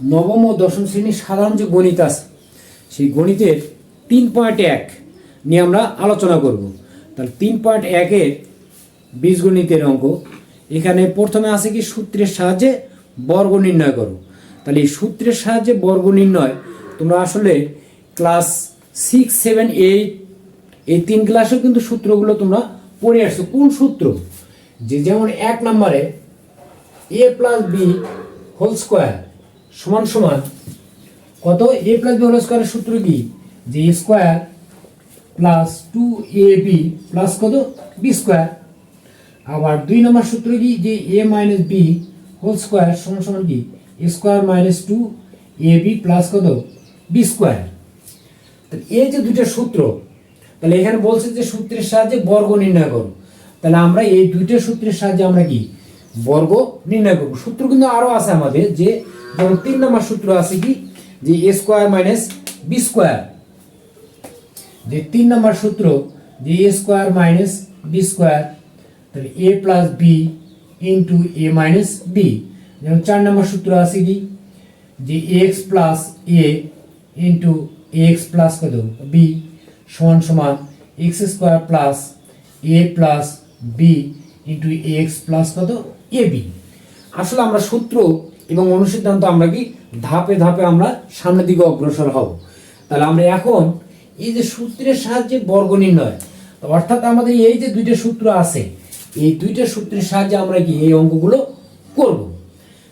নবম ও দশম শ্রেণির সাধারণ যে গণিত আছে, সেই গণিতের তিন পয়েন্ট এক নিয়ে আমরা আলোচনা করব। তাহলে তিন পয়েন্ট একের বীজগণিতের অঙ্ক, এখানে প্রথমে আছে কি সূত্রের সাহায্যে বর্গ নির্ণয় করো। তাহলে এই সূত্রের সাহায্যে বর্গ নির্ণয়, তোমরা আসলে ক্লাস সিক্স সেভেন এইট এই তিন ক্লাসেও কিন্তু সূত্রগুলো তোমরা পড়ে আসছো। কোন সূত্র? যে যেমন এক নম্বরে A plus B whole square সমান সমান কত? এ প্লাস বি হোল স্কোয়ারের সূত্র কি? যে A square plus two A B plus কত? বি স্কোয়ার আবার দুই নম্বর সূত্র কি? যে A minus B whole square সমান সমান কি? A square minus two A B plus কত? বি স্কোয়ার তাহলে এই যে দুইটা সূত্র, তাহলে এখানে বলছে যে সূত্রের সাহায্যে বর্গ নির্ণয় করো। তাহলে আমরা এই দুইটা সূত্রের সাহায্যে আমরা কি? বর্গ নির্ণয় করব। সূত্র কিন্তু আরও আছে আমাদের যে যেমন তিন নম্বর সূত্র আছে কি? যে A square minus B square যে তিন নম্বর সূত্র, যে A square minus B square তাহলে A plus B into A minus B যেমন চার নম্বর সূত্র আছে কি? যে X plus A into X plus কত? বি সমান সমান X square plus A plus B into X plus কত? এ বি আসলে আমরা সূত্র এবং অনুসিদ্ধান্ত আমরা কি? ধাপে ধাপে আমরা সামনের দিকে অগ্রসর হব। তাহলে আমরা এখন এই যে সূত্রের সাহায্যে বর্গ নির্ণয় অর্থাৎ আমাদের এই যে দুইটা সূত্র আছে, এই দুইটা সূত্রের সাহায্যে আমরা কি এই অঙ্কগুলো করব?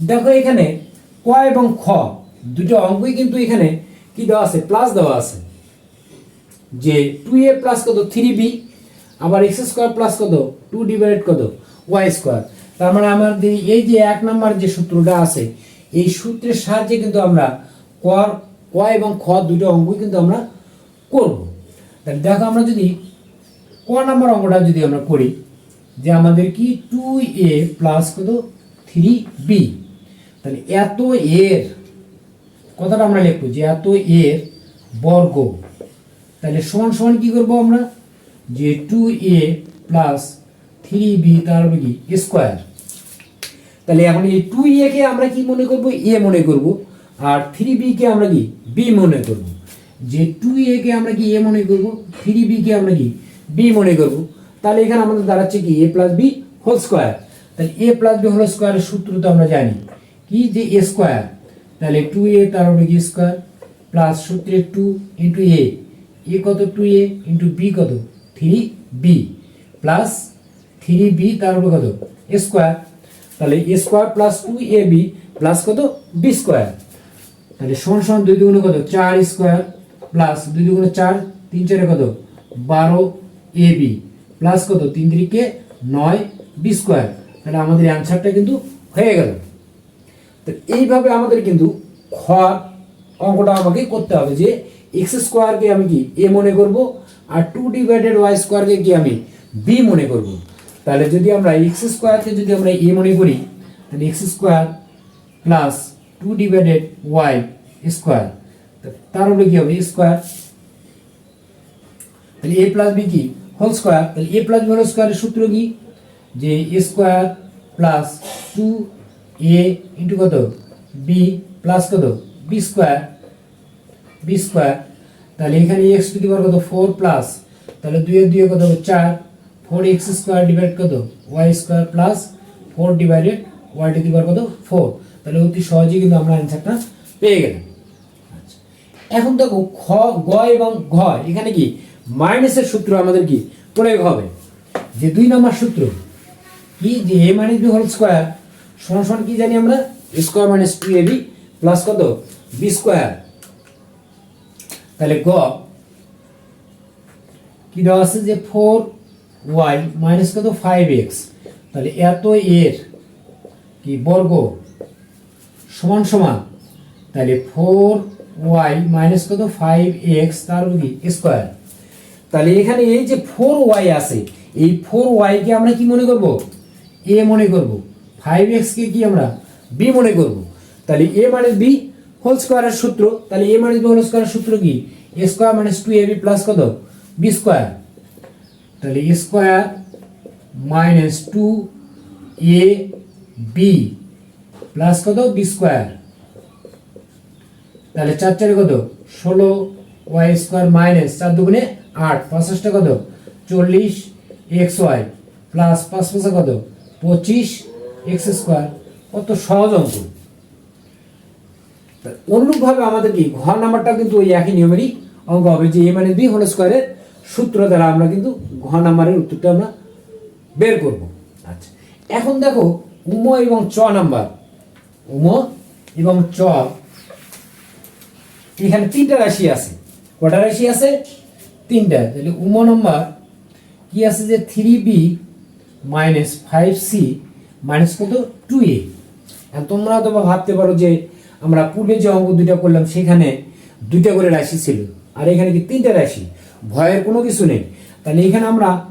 দেখো এখানে ক এবং খ দুটো অঙ্কই কিন্তু এখানে কি দেওয়া আছে? প্লাস দেওয়া আছে। যে টু এ প্লাস কত? থ্রি বি আবার এক্স স্কোয়ার প্লাস কত? টু ডিভাইড কত? ওয়াই স্কোয়ার তার মানে আমাদের এই যে এক নম্বর যে সূত্রটা আছে, এই সূত্রের সাহায্যে কিন্তু আমরা ক ক এবং খ দুটো অঙ্কই কিন্তু আমরা করব। তাহলে দেখো আমরা যদি ক নম্বর অঙ্কটা যদি আমরা করি, যে আমাদের কি টু এ প্লাস কত? থ্রি বি তাহলে এত এর কথাটা আমরা লিখব যে এত এর বর্গ। তাহলে সমান সমান কি করব আমরা? যে two A plus three B তার কি? স্কোয়ার তাহলে এখন এই টু এ কে আমরা কি মনে করব? এ মনে করব। আর থ্রি বি কে আমরা কি? বি মনে করব। যে টু এ কে আমরা কি এ মনে করব? থ্রি বি কে আমরা কি? বি মনে করব। তাহলে এখানে আমাদের দাঁড়াচ্ছে কি? A plus B whole square তাহলে এ প্লাস বি হোল স্কোয়ারের সূত্র তো আমরা জানি। কি যে এ স্কোয়ার তাহলে টু এ তার হবে কি স্কোয়ার প্লাস সূত্রে টু ইন্টু এ এ কত টু এ ইন্টু বি কত? Three B plus three B তার উপরে কত? স্কোয়ার তাহলে A square plus two A B plus কত? বি স্কোয়ার তাহলে সমান সমান দুই দুগুণে কত? চার স্কোয়ার প্লাস দুই দুগুণে চার, তিন চারে কত? বারো এ বি প্লাস কত? তিন তিরিকে নয় বি স্কোয়ার তাহলে আমাদের অ্যান্সারটা কিন্তু হয়ে গেল। তো এইভাবে আমাদের কিন্তু খ অঙ্কটা আমাকে করতে হবে যে এক্স স্কোয়ারকে আমি কি এ মনে করব আর টু ডিভাইডেড ওয়াই স্কোয়ারকে কি আমি বি মনে করব। তাহলে যদি আমরা এক্স স্কোয়ারকে যদি আমরা এ মনে করি, তাহলে X square plus two divided Y square তার হলে কি হবে? স্কোয়ার তাহলে এ প্লাস বি কি? হোল স্কোয়ার তাহলে এ প্লাস বি হোল স্কোয়ারের সূত্র কি? যে A square plus two A into কত? বি প্লাস কত? বি স্কোয়ার বি স্কোয়ার তাহলে এখানে এক্স টু দি পাওয়ার কত? ফোর প্লাস তাহলে দুয়ে দুয়ে কত হবে? চার ফোর এক্স স্কোয়ার ডিভাইড কত? Y square plus four divided Y to the power কত? ফোর। তাহলে অতি সহজেই কিন্তু আমরা অ্যান্সারটা পেয়ে গেলাম। আচ্ছা। এখন দেখো খ, গ এবং ঘ, এখানে কি? মাইনাসের সূত্র আমাদের কি? প্রয়োগ হবে। যে দুই নম্বর সূত্র, কি যে A minus B whole square, সমান সমান কি জানি আমরা? Square minus two A B plus কত? B square. তাহলে গ, কি দেওয়া আছে যে ফোর ওয়াই মাইনাস কত? ফাইভ এক্স তাহলে এত এর কি বর্গ? সমান সমান। তাহলে ফোর ওয়াই মাইনাস কত? ফাইভ এক্স তার কি? স্কোয়ার তাহলে এখানে এই যে ফোর ওয়াই আছে, এই ফোর ওয়াইকে আমরা কি মনে করব? এ মনে করব। ফাইভ এক্সকে কি আমরা? বি মনে করব। তাহলে এ মাইনাস বি হোল স্কোয়ারের সূত্র। তাহলে এ মাইনাস বি হোল স্কোয়ারের সূত্র কি? A square minus two A B plus কত? বি স্কোয়ার তাহলে square minus two A B plus কত? বি স্কোয়ার তাহলে চার চারে কত? ষোলো। ওয়াই স্কোয়ার মাইনাস চার দুগুণে আট। পঞ্চাশটা কত? চল্লিশ। এক্স ওয়াই প্লাস পাঁচ পাঁচা কত? পঁচিশ। এক্স স্কোয়ার কত সহজ অঙ্ক। অনুরূপভাবে আমাদের কি ঘর নাম্বারটা কিন্তু ওই একই নিয়মেরই অঙ্ক হবে যে এ মানে বি হোল স্কোয়ারের সূত্র দ্বারা আমরা কিন্তু ঘর নাম্বারের উত্তরটা আমরা বের করব। আচ্ছা এখন দেখো উম এবং চ নাম্বার। উম এবং চ, এখানে তিনটা রাশি আছে। কটা রাশি আছে? তিনটা। তাহলে উম নাম্বার কি আছে যে three B minus five C minus কত? টু এ তোমরা তো ভাবতে পারো যে আমরা পূর্বে যে অঙ্ক দুইটা করলাম, সেখানে দুইটা করে রাশি ছিল। আর এখানে কি তিনটা রাশি? ভয়ের কোনো কিছু নেই। তাহলে এখানে আমরা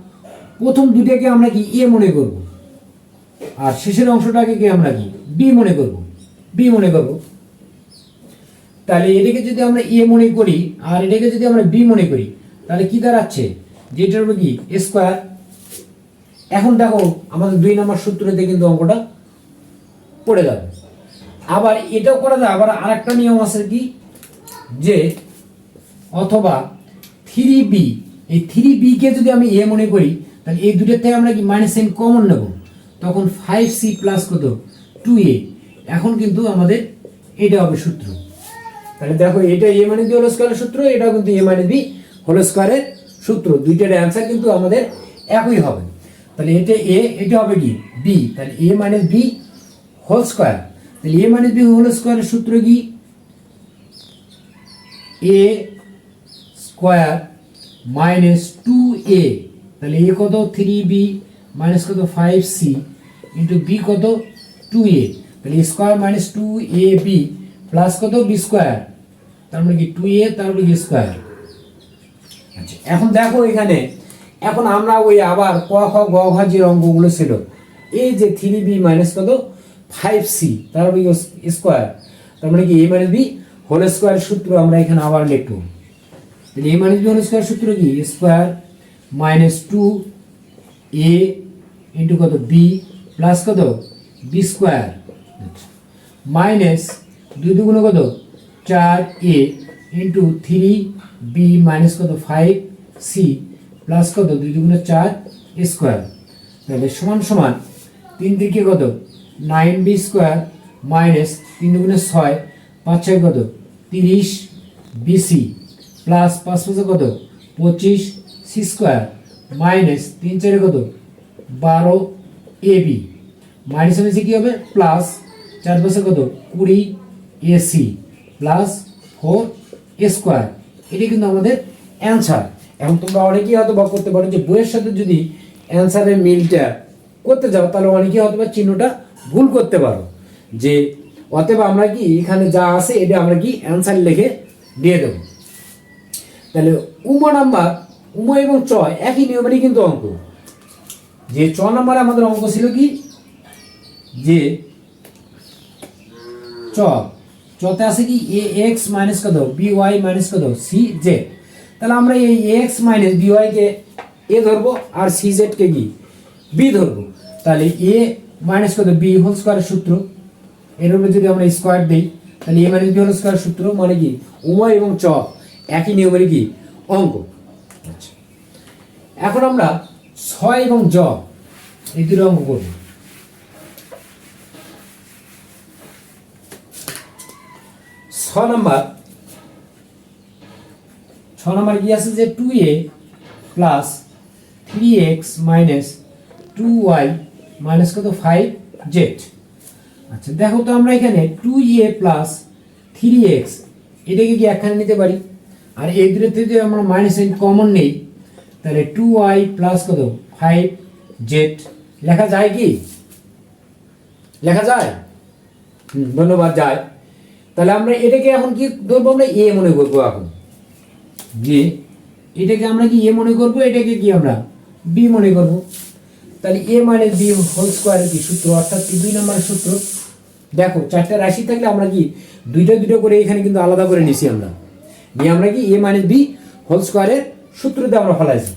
প্রথম দুটাকে আমরা কি এ মনে করব? আর শেষের অংশটাকে কি আমরা কি বি মনে করব? বি মনে করব। তাহলে এটাকে যদি আমরা এ মনে করি আর এটাকে যদি আমরা বি মনে করি, তাহলে কি দাঁড়াচ্ছে? যে যেটার উপর কি স্কোয়ার? এখন দেখো আমাদের দুই নম্বর সূত্রতে কিন্তু অঙ্কটা পড়ে যাবে আবার এটাও করা যায়। আবার আরেকটা নিয়ম আছে কি? যে অথবা থ্রি বি এই থ্রি বিকে যদি আমি এ মনে করি, তাহলে এই দুটোর থেকে আমরা কি মাইনাস সাইন কমন নেব? তখন ফাইভ সি প্লাস কত? টু এ এখন কিন্তু আমাদের এটা হবে সূত্র। তাহলে দেখো, এটা এ মানে বি হোল স্কোয়ারের সূত্র, এটাও কিন্তু এ মানে বি হোল স্কোয়ারের সূত্র। দুইটার অ্যান্সার কিন্তু আমাদের একই হবে। তাহলে এটা এ এটা হবে কি? বি তাহলে এ মানে বি হোল স্কোয়ার তাহলে এ মানে বি হোল স্কোয়ারের সূত্র কি? A square minus two A তাহলে এ কত? থ্রি বি মাইনাস কত? ফাইভ সি ইন্টু বি কত? টু এ তাহলে square minus two A B plus কত? বি স্কোয়ার তার মানে কি টু এ তারপরে কি স্কোয়ার আচ্ছা এখন দেখো এখানে, এখন আমরা ওই আবার ক, খ, গ, ঘ যে অঙ্কগুলো ছিল, এই যে থ্রি বি মাইনাস কত? ফাইভ সি তারপরে স্কোয়ার তার মানে কি A minus B whole square সূত্র আমরা এখানে আবার লিখব। তাহলে A minus B whole square সূত্র কি square minus two A into কত? বি প্লাস কত? বি স্কোয়ার মাইনাস দুই দুগুণ কত? চার A into three B minus কত? ফাইভ সি প্লাস কত? দুই দুগুণে চার স্কোয়ার তাহলে সমান সমান তিন দিকে কত? নাইন বি স্কোয়ার মাইনাস তিন দুগুণে ছয়, পাঁচ ছয় কত? তিরিশ বিসি প্লাস পাঁচ পাঁচে কত? পঁচিশ সি স্কোয়ার মাইনাস তিন চারে কত? বারো এ বি মাইনাস মাইনাসে কী হবে? প্লাস চার পাশে কত? কুড়ি এসি প্লাস ফোর স্কোয়ার এটি কিন্তু আমাদের অ্যান্সার এখন তোমরা অনেকেই হয়তো বা করতে পারো যে বইয়ের সাথে যদি অ্যান্সারের মিলটা করতে যাও, তাহলে অনেকেই হয়তো বা চিহ্নটা ভুল করতে পারো। যে অতএব আমরা কি এখানে যা আছে, এটা আমরা কি অ্যান্সার লিখে দিয়ে দেবো। তাহলে উম নাম্বার, উম এবং চ একই নিয়মেরই কিন্তু অঙ্ক। যে চ নাম্বারে আমাদের অঙ্ক ছিল কি? যে চ, চতে আছে কি? এ এক্স মাইনাস কত? বি ওয়াই মাইনাস কত? সি জেড তাহলে আমরা এই এক্স মাইনাস বি ওয়াইকে এ ধরবো আর সি জেডকে কি বি ধরবো। তাহলে এ মাইনাস কত? বি হোল স্কোয়ারের সূত্র। এর উপরে যদি আমরা স্কোয়ার দিই, তাহলে A minus B whole square সূত্র মানে কি? উময় এবং চ। একই নিয়মের কি? অঙ্ক। আচ্ছা। এখন আমরা ছয় এবং জ, এই দুটো অঙ্ক করব। ছ নম্বর। ছ নম্বর কি আছে যে two A plus three X minus two Y minus কত? ফাইভ জেড আচ্ছা দেখো তো আমরা এখানে two A plus three X এটাকে কি একখানে নিতে পারি? আর এই দুটো থেকে আমরা মাইনাস সাইন কমন নেই, তাহলে টু ওয়াই প্লাস কত? ফাইভ জেড লেখা যায় কি? লেখা যায়? হুম, ধন্যবাদ, যায়। তাহলে আমরা এটাকে এখন কি ধরবো আমরা? এ মনে করব এখন। যে এটাকে আমরা কি এ মনে করব? এটাকে কি আমরা? বি মনে করব। তাহলে এ মানে বি হোল স্কোয়ারের কি সূত্র? অর্থাৎ দুই নম্বরের সূত্র? দেখো, চারটা রাশি থাকলে আমরা কি দুইটা দুটো করে এখানে কিন্তু আলাদা করে নিছি আমরা। নিয়ে আমরা কি এ মানে বি হোল স্কোয়ারের সূত্রতে আমরা ফলাইছি।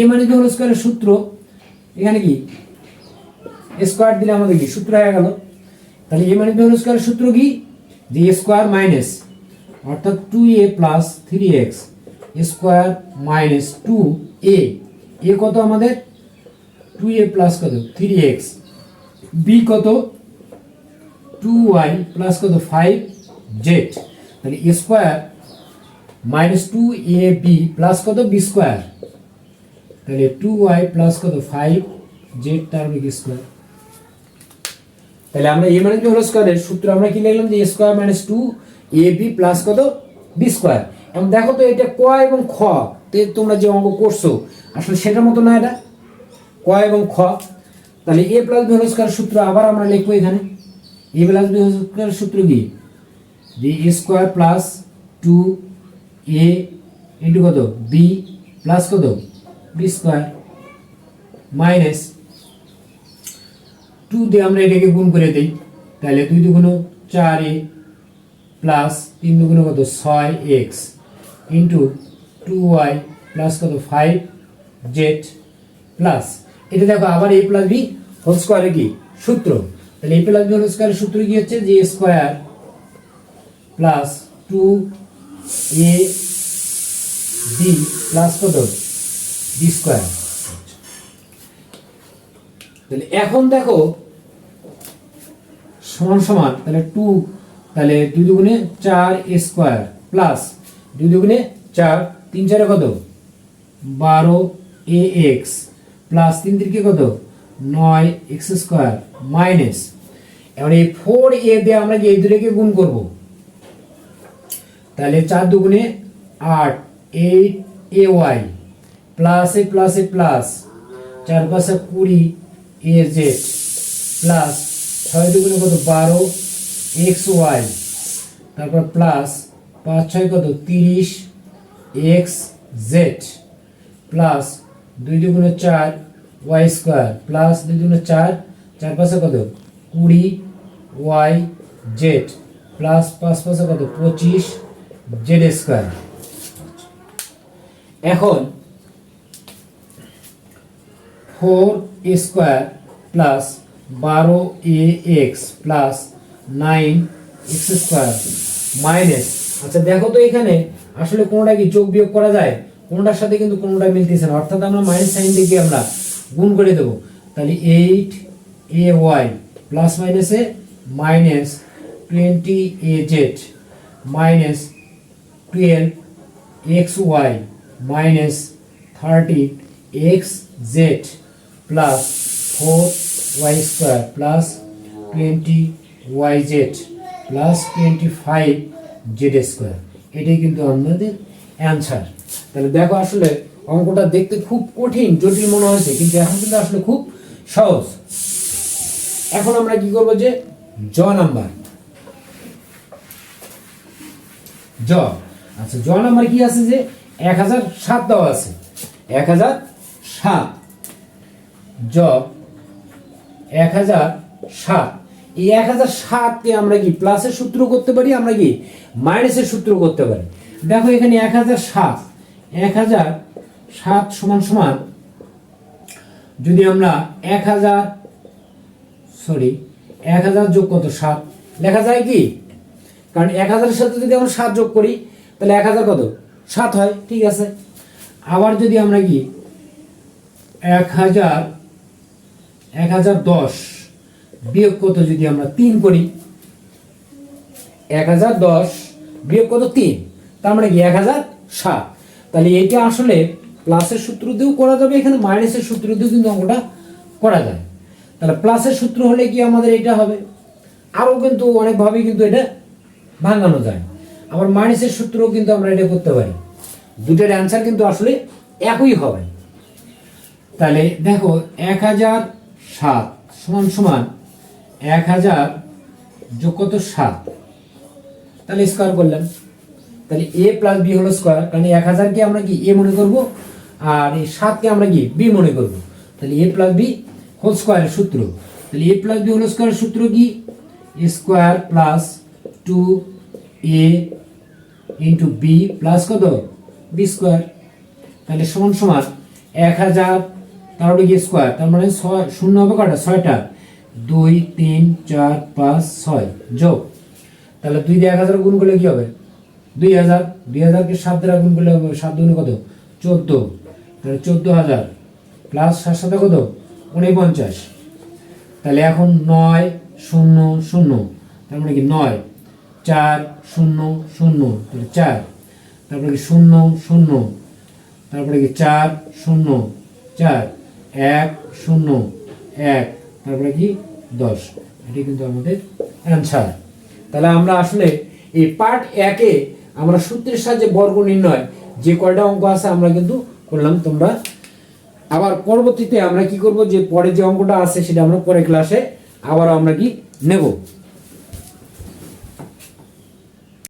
এ মানে বি হোল স্কোয়ারের সূত্র, এখানে কি? স্কোয়ার দিলে আমাদের কি সূত্র হয়ে গেল? তাহলে এ মানে বি হোল স্কোয়ারের সূত্র কি? যে স্কোয়ার মাইনাস অর্থাৎ two A plus three X square minus two A A কত আমাদের? টু এ প্লাস কত? থ্রি এক্স বি কত? টু ওয়াই প্লাস কত? ফাইভ জেড তাহলে square minus two A B plus কত? বি স্কোয়ার তাহলে টু ওয়াই প্লাস কত? Five Z তার স্কোয়ার তাহলে আমরা এ মানে হোল স্কোয়ারের সূত্র আমরা কি লিখলাম যে A square minus two A B plus কত? বি স্কোয়ার এবং দেখো তো এটা ক এবং খ, তে তোমরা যে অঙ্ক করছ, আসলে সেটার মতো না এটা। ক এবং খ। তাহলে A plus B whole square সূত্র আবার আমরা লিখব এখানে। A plus B whole square সূত্র কি? যে A square plus two A into কত? বি প্লাস কত? বি স্কোয়ার মাইনাস টু দিয়ে আমরা এটাকে গুণ করে দিই। তাহলে দুই দুগুণ চার এ প্লাস তিন দুগুণ কত? ছয় X into two Y plus কত? ফাইভ জেড প্লাস এটা দেখো, আবার এ প্লাস বি হোল স্কোয়ারে কি? সূত্র। তাহলে এ প্লাস বি হোল স্কোয়ারের সূত্র কি হচ্ছে? যে square plus two A B plus কত? বি স্কোয়ার তাহলে এখন দেখো, সমান সমান, তাহলে টু তাহলে দুই দুগুণে চার স্কোয়ার প্লাস দুই দুগুণে চার, তিন চারে কত? বারো এ এক্স প্লাস তিন তিনকে কত? নয় এক্স স্কোয়ার মাইনাস এবার এই ফোর এ দিয়ে আমরা কি এই দুটোকে গুণ করব। তাহলে চার দুগুণে আট eight A Y plus plus plus চার পাশে কুড়ি এ জেড প্লাস ছয় দুগুণে কত বারো এক্স ওয়াই তারপর প্লাস পাঁচ ছয় কত তিরিশ এক্স জেড প্লাস দুই দুগুণে চার ওয়াই স্কোয়ার প্লাস দুই দুগুণে চার চার পাশে কত কুড়ি ওয়াই জেড প্লাস পাঁচ পাশে কত পঁচিশ জেড স্কোয়ার। এখন ফোর স্কোয়ার প্লাস বারো A X plus nine X square minus. আচ্ছা দেখো তো এখানে আসলে কোনোটা কি যোগ বিয়োগ করা যায়? কোনোটার সাথে কিন্তু কোনোটা মিলতেছে না। অর্থাৎ আমরা মাইনাস সাইন দিকে আমরা গুণ করে দেবো? তাহলে এইট এ ওয়াই প্লাস মাইনাসে minus twenty A Z minus twelve X Y minus thirty X Z plus four Y square plus twenty Y Z plus twenty five Z square এটাই কিন্তু আমাদের অ্যান্সার তাহলে দেখো আসলে অঙ্কটা দেখতে খুব কঠিন, জটিল মনে হয়েছে, কিন্তু এখন কিন্তু আসলে খুব সহজ। এখন আমরা কি করব যে, জ নাম্বার। জ। আচ্ছা জ নাম্বার কি আছে যে এক হাজার সাত দেওয়া আছে? এক হাজার সাত। জ এক হাজার সাত। এই এক হাজার সাতকে আমরা কি প্লাসের সূত্র করতে পারি? আমরা কি মাইনাসের সূত্র করতে পারি? দেখো এখানে এক হাজার সাত। এক হাজার সাত সমান সমান যদি আমরা এক হাজার সরি এক হাজার যোগ কত সাত। লেখা যায় কি? কারণ এক হাজারের সাথে যদি আমরা সাত যোগ করি তাহলে এক হাজার কত? সাত হয়, ঠিক আছে। আবার যদি আমরা কি, এক হাজার এক হাজার দশ বিয়োগ কত যদি আমরা তিন করি? এক হাজার দশ বিয়োগ কত? তিন। তার মানে কি, এক হাজার সাত। তাহলে এটা আসলে প্লাসের সূত্র দিয়েও করা যাবে, এখানে মাইনাসের সূত্র দিয়েও কিন্তু অঙ্কটা করা যায়। তাহলে প্লাসের সূত্র হলে কি আমাদের এটা হবে? আরও কিন্তু অনেকভাবেই কিন্তু এটা ভাঙানো যায়। আবার মাইনাসের সূত্রও কিন্তু আমরা এটা করতে পারি। দুটোর অ্যান্সার কিন্তু আসলে একই হবে। তাহলে দেখো, এক হাজার সাত সমান সমান এক হাজার যোগ কত সাত? তাহলে স্কোয়ার করলাম। তাহলে এ প্লাস বি হলো স্কোয়ার কারণ এক হাজারকে আমরা কি এ মনে করব? আর এই সাতকে আমরা কি বি মনে করব। তাহলে এ প্লাস বি হোল স্কোয়ারের সূত্র। তাহলে এ প্লাস বি হোল স্কোয়ারের সূত্র কি? Square plus two A into B plus কত? বি স্কোয়ার তাহলে সমান সমান এক হাজার তারপরে কি স্কোয়ার তার মানে ছয়, শূন্য হবে কটা? ছয়টা। দুই, তিন, চার, পাঁচ, ছয়। যোগ। তাহলে দুই দিয়ে এক হাজার গুণ করলে কি হবে? দুই হাজার। দুই হাজারকে সাত দ্বারা গুণ করলে হবে সাত দুগুণে কত? চোদ্দ। তাহলে চোদ্দ হাজার প্লাস সাত সাথে কত? উনপঞ্চাশ। তাহলে এখন নয়, শূন্য শূন্য। তার মানে কি নয়। চার, শূন্য শূন্য, তাহলে চার। তারপরে কি শূন্য শূন্য, তারপরে কি চার, শূন্য, চার, এক, শূন্য, এক, তারপরে কি দশ। এটি কিন্তু আমাদের অ্যান্সার তাহলে আমরা আসলে এই পার্ট একে আমরা সূত্রের সাহায্যে বর্গ নির্ণয়, যে কয়টা অঙ্ক আছে আমরা কিন্তু করলাম। তোমরা আবার পরবর্তীতে আমরা কি করব? যে পরে যে অঙ্কটা আছে সেটা আমরা পরে ক্লাসে আবার আমরা কি নেব।